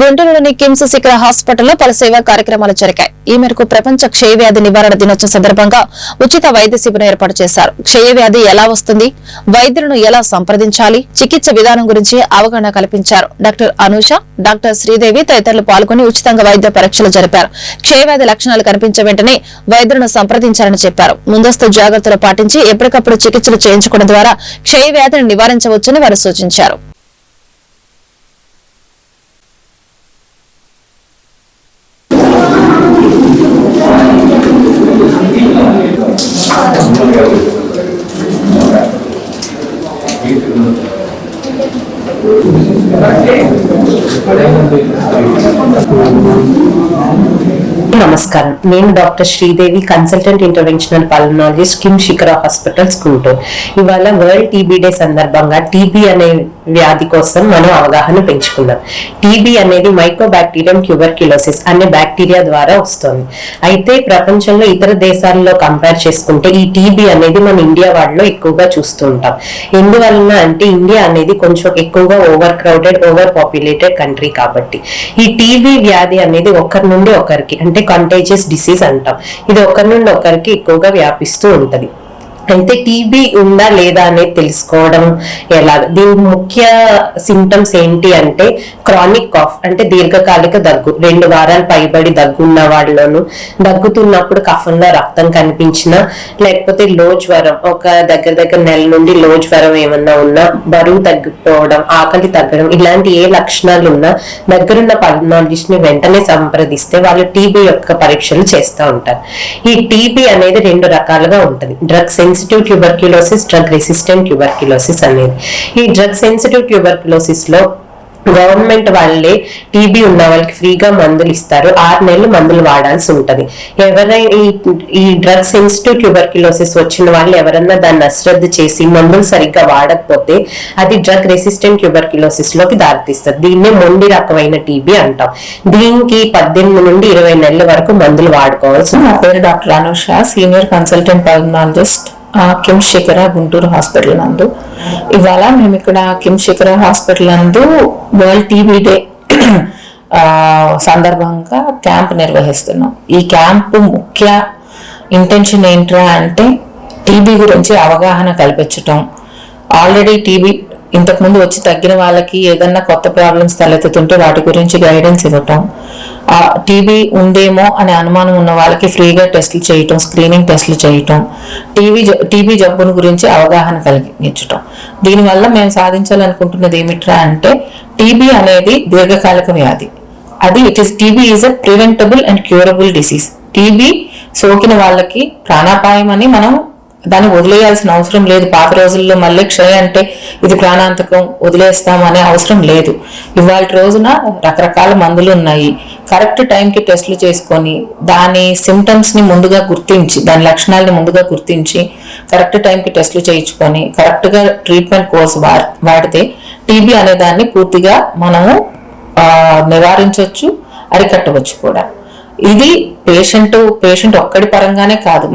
గుంటూరులోని కిమ్స్ శిఖర హాస్పిటల్లో పలు సేవా కార్యక్రమాలు జరిగాయి. ఈ మేరకు ప్రపంచ క్షయవ్యాధి నివారణ దినోత్సవం సందర్భంగా ఉచిత వైద్య శిబిరం ఏర్పాటు చేశారు. క్షయవ్యాధి ఎలా వస్తుంది? వైద్యులను ఎలా సంప్రదించాలి? చికిత్స విధానం గురించి అవగాహన కల్పించారు. డాక్టర్ అనూష డాక్టర్ శ్రీదేవి తదితరులు పాల్గొని ఉచితంగా వైద్య పరీక్షలు జరిపారు. క్షయవ్యాధి లక్షణాలు కనిపించే వెంటనే వైద్యులను సంప్రదించాలని చెప్పారు. ముందస్తు జాగ్రత్తలు పాటించి ఎప్పటికప్పుడు చికిత్సలు చేయించుకోవడం ద్వారా క్షయవ్యాధిని నివారించవచ్చని వారు సూచించారు. నమస్కారం. నేను doctor Sridevi consultant interventional pulmonologist KIMS Shikhara hospitals Guntur. ఇవాళ వరల్డ్ టీబీ డే సందర్భంగా టీబీ అనే వ్యాధి కోసం మనం అవగాహన పెంచుకుందాం. టీబీ అనేది మైక్రోబాక్టీరియం క్యూబర్క్యులోసిస్ అనే బ్యాక్టీరియా ద్వారా వస్తుంది. అయితే ప్రపంచంలో ఇతర దేశాల్లో కంపేర్ చేసుకుంటే ఈ టీబీ అనేది మన ఇండియా వాళ్ళలో ఎక్కువగా చూస్తూ ఉంటాం. ఎందువలన అంటే ఇండియా అనేది కొంచెం ఎక్కువగా over crowded over populated country కాబట్టి. ఈ టీబీ వ్యాధి అనేది ఒకరి నుండి ఒకరికి అంటే కంటేజియస్ డిసీజ్ అంటాం. ఇది ఒకరి నుండి ఒకరికి ఎక్కువగా వ్యాపిస్తూ ఉంటుంది. అయితే టీబీ ఉందా లేదా అనేది తెలుసుకోవడం ఎలా? దీనికి ముఖ్య సిమ్టమ్స్ ఏంటి అంటే క్రానిక్ కాఫ్ అంటే దీర్ఘకాలిక దగ్గు రెండు వారాలు పైబడి దగ్గు ఉన్న వాళ్ళలోను దగ్గుతున్నప్పుడు కఫంలో రక్తం కనిపించినా లేకపోతే లో జ్వరం ఒక దగ్గర దగ్గర నెల నుండి లో జ్వరం ఏమన్నా ఉన్నా బరువు తగ్గిపోవడం ఆకలి తగ్గడం ఇలాంటి ఏ లక్షణాలు ఉన్నా దగ్గరున్న పల్మనాలజిస్ట్ని వెంటనే సంప్రదిస్తే వాళ్ళు టీబీ యొక్క పరీక్షలు చేస్తూ ఉంటారు. ఈ టీబీ అనేది రెండు రకాలుగా ఉంటుంది. Drug sensitive tuberculosis drug resistant tuberculosis అనేది. ఈ డ్రగ్ సెన్సిటివ్ ట్యూబర్క్యులోసిస్లో గవర్నమెంట్ వాళ్ళే టీబీ ఉన్న వాళ్ళకి ఫ్రీగా మందులు ఇస్తారు. ఆరు నెలలు మందులు వాడాల్సి ఉంటుంది. ఎవరైనా ఈ- ఈ డ్రగ్ సెన్సిటివ్ ట్యూబర్క్యులోసిస్ వచ్చిన వాళ్ళు ఎవరన్నా దాన్ని అశ్రద్ధ చేసి మందులు సరిగ్గా వాడకపోతే అది డ్రగ్ రెసిస్టెంట్ ట్యూబర్క్యులోసిస్లోకి దారితీస్తుంది. దీన్నే మొండి రకమైన టీబీ అంటాం. దీనికి పద్దెనిమిది నుండి ఇరవై నెలల వరకు మందులు వాడుకోవాల్సి నా పేరు doctor Anusha senior consultant pulmonologist KIMS Shikhara Guntur hospital నందు. ఇవాళ మేము ఇక్కడ కిమ్ శిఖర హాస్పిటల్ నందు వరల్డ్ టీబీ డే సందర్భంగా క్యాంప్ నిర్వహిస్తున్నాం. ఈ క్యాంప్ ముఖ్య ఇంటెన్షన్ ఏంట్రా అంటే టీబీ గురించి అవగాహన కల్పించటం. ఆల్రెడీ టీబీ ఇంతకుముందు వచ్చి తగ్గిన వాళ్ళకి ఏదన్నా కొత్త ప్రాబ్లమ్స్ తలెత్తుతుంటే వాటి గురించి గైడెన్స్ ఇవ్వటం. టీబీ ఉందేమో అనే అనుమానం ఉన్న వాళ్ళకి ఫ్రీగా టెస్టులు చేయటం స్క్రీనింగ్ టెస్టులు చేయటం టీవీ టీబీ జబ్బును గురించి అవగాహన కలిగించటం. దీనివల్ల మేము సాధించాలనుకుంటున్నది ఏమిట్రా అంటే టీబీ అనేది దీర్ఘకాలిక వ్యాధి. అది it is TB is a preventable and curable disease TB సోకిన వాళ్ళకి ప్రాణాపాయం అని మనం దాన్ని వదిలేయాల్సిన అవసరం లేదు. పాత రోజుల్లో మళ్ళీ క్షయ అంటే ఇది ప్రాణాంతకం వదిలేస్తాం అనే అవసరం లేదు. ఇవాళ రోజున రకరకాల మందులు ఉన్నాయి. కరెక్ట్ టైంకి టెస్ట్లు చేసుకొని దాని సిమ్టమ్స్ని ముందుగా గుర్తించి దాని లక్షణాలని ముందుగా గుర్తించి కరెక్ట్ టైంకి టెస్ట్లు చేయించుకొని కరెక్ట్గా ట్రీట్మెంట్ కోర్స్ వాడితే టీబీ అనే దాన్ని పూర్తిగా మనము నివారించవచ్చు అరికట్టవచ్చు కూడా. ఇది పేషెంట్ పేషెంట్ ఒక్కడి పరంగానే కాదు.